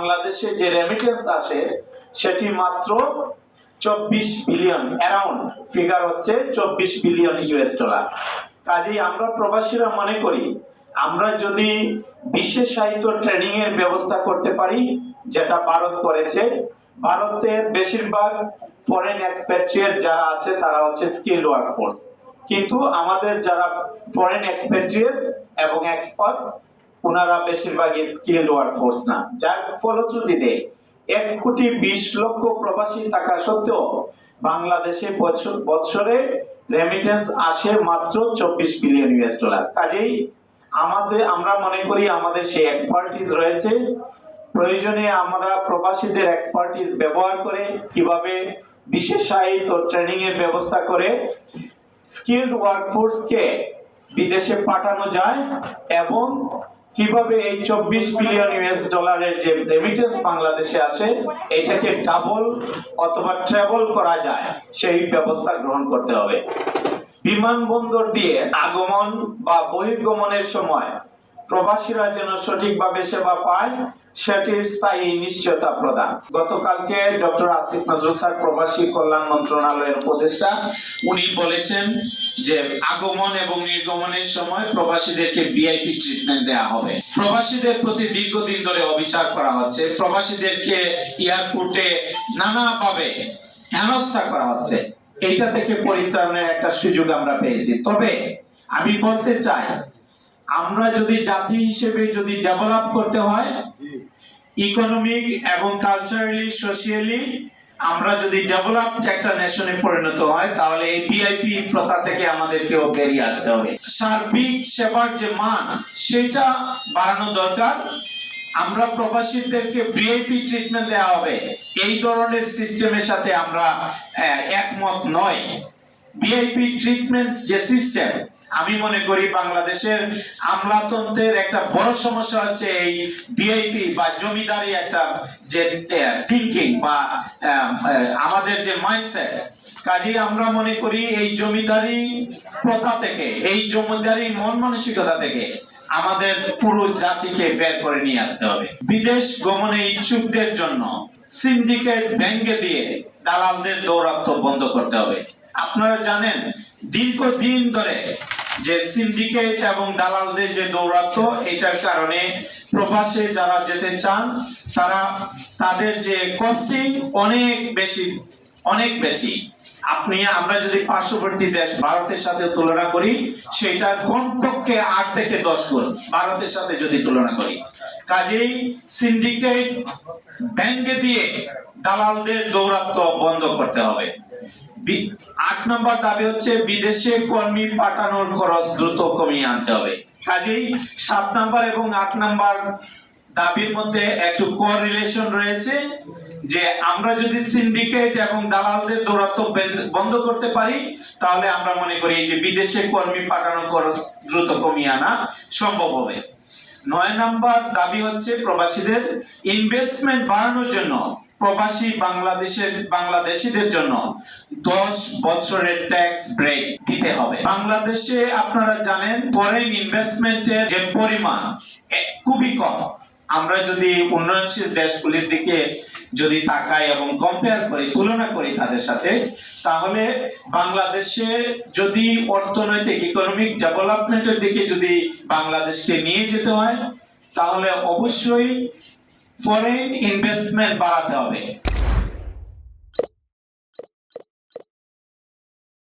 বাংলাদেশে যে রেমিটেন্স আসে, সেটি মাত্র চব্বিশ বিলিয়ন অ্যারাউন্ড ফিগার হচ্ছে চব্বিশ বিলিয়ন ইউএস ডলার কাজেই আমরা প্রবাসীরা মনে করি, আমরা যদি বিশেষায়িত ট্রেনিং এর ব্যবস্থা করতে পারি, যেটা ভারত করেছে, ভারতের বেশিরভাগ ফরেন এক্সপেট্রিয়েট যারা আছে, তারা হচ্ছে স্কিল্ড ওয়ার্কফোর্স কিন্তু আমাদের যারা ফরেন এক্সপেট্রিয়েট এবং এক্সপার্টস ওনারা বেশিরভাগই স্কিল্ড ওয়ার্কফোর্স না। যার ফলশ্রুতিতে এক কোটি বিশ লক্ষ প্রবাসী থাকা সত্ত্বেও বাংলাদেশে বছরে রেমিটেন্স আসে মাত্র চব্বিশ বিলিয়ন ইউএস ডলার কাজেই আমাদের আমরা মনে করি আমাদের সেই এক্সপার্টিস রয়েছে। প্রয়োজনে আমরা প্রবাসীদের এক্সপার্টিস ব্যবহার করে কীভাবে বিশেষায়িত ট্রেনিং এর ব্যবস্থা করে স্কিলড ওয়ার্কফোর্সকে বিদেশে পাঠানো যায় এবং কীভাবে এই চব্বিশ বিলিয়ন ইউএস ডলারের যে রেমিটেন্স বাংলাদেশে আসে, এটাকে ডাবল অথবা ট্রাভেল করা যায়, সেই ব্যবস্থা গ্রহণ করতে হবে। বিমানবন্দর দিয়ে আগমন বা বহির্গমনের সময় প্রবাসীরা যেন সঠিকভাবে সেবা পায়, সেটির স্থায়ী নিশ্চয়তা প্রদান। গতকালকে ডক্টর আসিফ নজরুল স্যার প্রবাসী কল্যাণ মন্ত্রণালয়ের উপদেষ্টা, উনি বলেছেন যে আগমন এবং নির্গমনের সময় প্রবাসীদেরকে ভিআইপি ট্রিটমেন্ট দেওয়া হবে। প্রবাসীদের প্রতি দীর্ঘদিন ধরে অবিচার করা হচ্ছে। প্রবাসীদেরকে এয়ারপোর্টে নানাভাবে হেনস্থা করা হচ্ছে। এইটা থেকে পরিত্রাণের একটা সুযোগ আমরা পেয়েছি। তবে আমি বলতে চাই আমরা যদি জাতি হিসেবে যদি ডেভেলপ করতে হয় ইকোনমিক এবং কালচারালি সোশিয়ালি আমরা যদি ডেভেলপ একটা নেশনে পরিণত হয় তাহলে এই ভিআইপি প্রথা থেকে আমাদেরকেও বেরিয়ে আসতে হবে। সার্বিক সেবার যে মান সেটা বাড়ানো দরকার। আমরা প্রবাসীদেরকে ভিআইপি ট্রিটমেন্ট দেওয়া হবে। এই ধরনের সিস্টেমের সাথে আমরা একমত নয়। ভিআইপি ট্রিটমেন্ট যে সিস্টেম আমি মনে করি বাংলাদেশের আমলাতন্ত্রের একটা বড় সমস্যা হচ্ছে এই ভিআইপি বা জমিদারি একটা যে থিঙ্কিং বা আমাদের যে মাইন্ডসেট কাজেই আমরা মনে করি এই জমিদারি প্রথা থেকে, এই জমিদারি মন মানসিকতা থেকে আমাদের পুরো জাতিকে বের করে নিয়ে আসতে হবে। বিদেশ গমনে ইচ্ছুকদের জন্য সিন্ডিকেট ব্যাংকে দিয়ে দালালদের দৌরাত্ম বন্ধ করতে হবে। আপনারা জানেন দীর্ঘদিন ধরে যে সিন্ডিকেট এবং দালালদের যে দৌরাত্ম, এটার কারণে প্রবাসে যারা যেতে চান, তারা তাদের যে কস্টিং অনেক বেশি অনেক বেশি। আপনি, আমরা যদি পার্শ্ববর্তী দেশ ভারতের সাথে তুলনা করি, সেটা কমপক্ষে আট থেকে দশ গুণ ভারতের সাথে যদি তুলনা করি। কাজেই সিন্ডিকেট ব্যাংকে দিয়ে দালালদের দৌরাত্ম বন্ধ করতে হবে। আট নম্বর দাবি হচ্ছে বিদেশে কর্মী পাঠানোর খরচ দ্রুত কমিয়ে আনতে হবে। কাজেই সাত নাম্বার এবং আট নাম্বার দাবির মধ্যে একটু কোরিলেশন রয়েছে যে আমরা যদি সিন্ডিকেট এবং দালালদের দৌরাত্ম বন্ধ করতে পারি, তাহলে আমরা মনে করি যে বিদেশে কর্মী পাঠানোর খরচ দ্রুত কমিয়ে আনা সম্ভব হবে। নয় নাম্বার দাবি হচ্ছে প্রবাসীদের ইনভেস্টমেন্ট বাড়ানোর জন্য প্রবাসী বাংলাদেশের, বাংলাদেশিদের জন্য দশ বছরের ট্যাক্স ব্রেক দিতে হবে। বাংলাদেশে আপনারা জানেন ফরেন ইনভেস্টমেন্টের যে পরিমাণ খুবই কম। আমরা যদি উন্নয়নশীল দেশগুলির দিকে যদি তাকাই এবং কম্পেয়ার করি, তুলনা করি তাদের সাথে, তাহলে বাংলাদেশে যদি অর্থনৈতিক ইকোনমিক ডেভেলপমেন্টের দিকে যদি বাংলাদেশকে নিয়ে যেতে হয়, তাহলে অবশ্যই ফরেন ইনভেস্টমেন্ট বাড়াতে হবে।